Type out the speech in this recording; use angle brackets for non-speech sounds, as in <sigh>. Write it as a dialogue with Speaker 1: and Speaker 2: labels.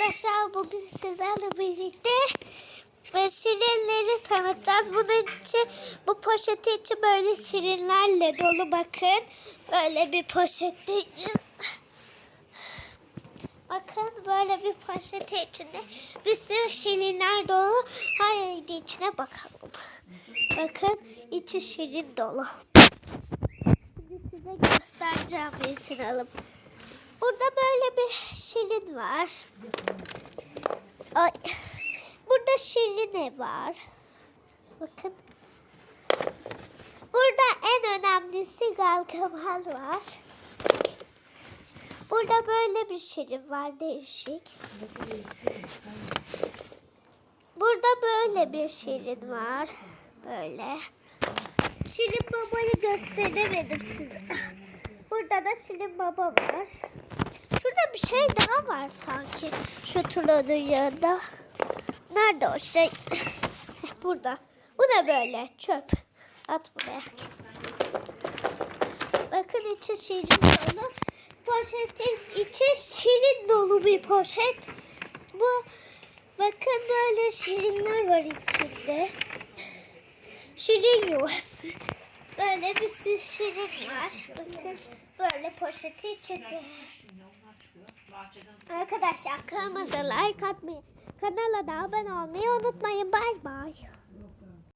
Speaker 1: Arkadaşlar bugün sizlerle birlikte şirinleri tanıtacağız. Bunun için bu poşeti içi böyle şirinlerle dolu bakın. Böyle bir poşette Bakın böyle bir poşeti içinde bir sürü şirinler dolu. Haydi içine bakalım. Bakın içi şirin dolu. Şimdi size göstereceğim resim alıp. Burada böyle bir şirin var. Ay. Burada şirin var. Bakın. Burada en önemlisi Galkamal var. Burada böyle bir şirin var değişik. Burada böyle bir şirin var. Böyle. Şirin babayı gösteremedim size. Burada da Şirin baba var. Şurada bir şey daha var sanki. Şu turanın yanında. Nerede o şey? <laughs> Burada. Bu da böyle çöp. At buraya. Bakın içi şirin dolu. Poşetin içi şirin dolu bir poşet. Bu bakın böyle şirinler var içinde. Şirin yuvası. Böyle bir sürü şirin var. Bakın böyle poşeti içinde. Arkadaşlar kanalıma like atmayı, kanala da abone olmayı unutmayın. Bay bay.